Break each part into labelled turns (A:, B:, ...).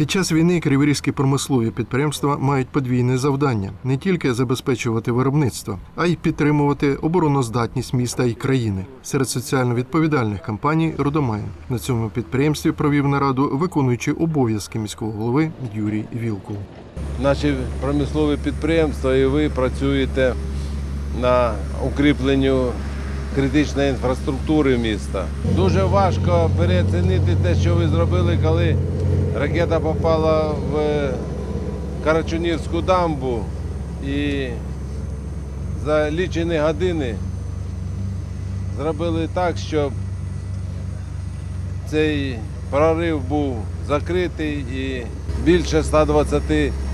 A: Під час війни криворізькі промислові підприємства мають подвійне завдання не тільки забезпечувати виробництво, а й підтримувати обороноздатність міста і країни. Серед соціально відповідальних компаній Родомайн на цьому підприємстві провів нараду виконуючий обов'язки міського голови Юрій Вілкул.
B: Наші промислові підприємства і ви працюєте на укріпленню критичної інфраструктури міста. Дуже важко переоцінити те, що ви зробили, коли ракета попала в Карачунівську дамбу і за лічені години зробили так, щоб цей прорив був закритий і більше 120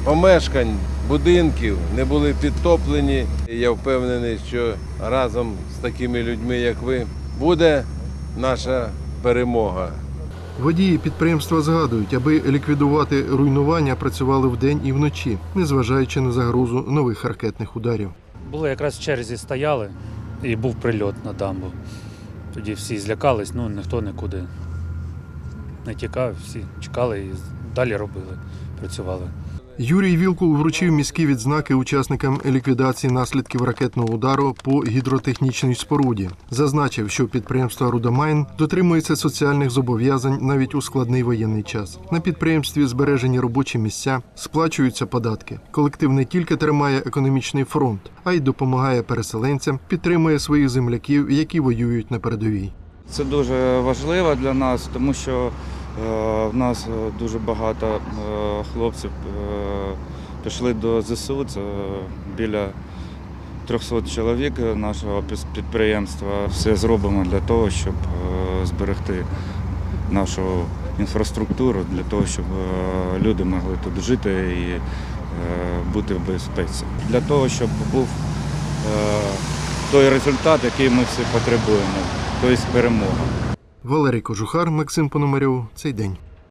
B: помешкань, будинків не були підтоплені. Я впевнений, що разом з такими людьми, як ви, буде наша перемога.
A: Водії підприємства згадують, аби ліквідувати руйнування, працювали вдень і вночі, незважаючи на загрозу нових ракетних ударів.
C: Були якраз в черзі стояли і був прильот на дамбу. Тоді всі злякались, ну ніхто нікуди не тікав, всі чекали і далі робили, працювали.
A: Юрій Вілкул вручив міські відзнаки учасникам ліквідації наслідків ракетного удару по гідротехнічній споруді. Зазначив, що підприємство Рудомайн дотримується соціальних зобов'язань навіть у складний воєнний час. На підприємстві збережені робочі місця, сплачуються податки. Колектив не тільки тримає економічний фронт, а й допомагає переселенцям, підтримує своїх земляків, які воюють на передовій.
D: Це дуже важливо для нас, тому що е, в нас е, дуже багато е, хлопців е, пішли до ЗСУ. Це біля 300 чоловік нашого підприємства. Все зробимо для того, щоб е, зберегти нашу інфраструктуру, для того, щоб е, люди могли тут жити і е, бути в безпеці. Для того, щоб був е, той результат, який ми всі потребуємо, тобто перемога.
A: Валерій Кожухар, Максим Пономарьов. Цей день.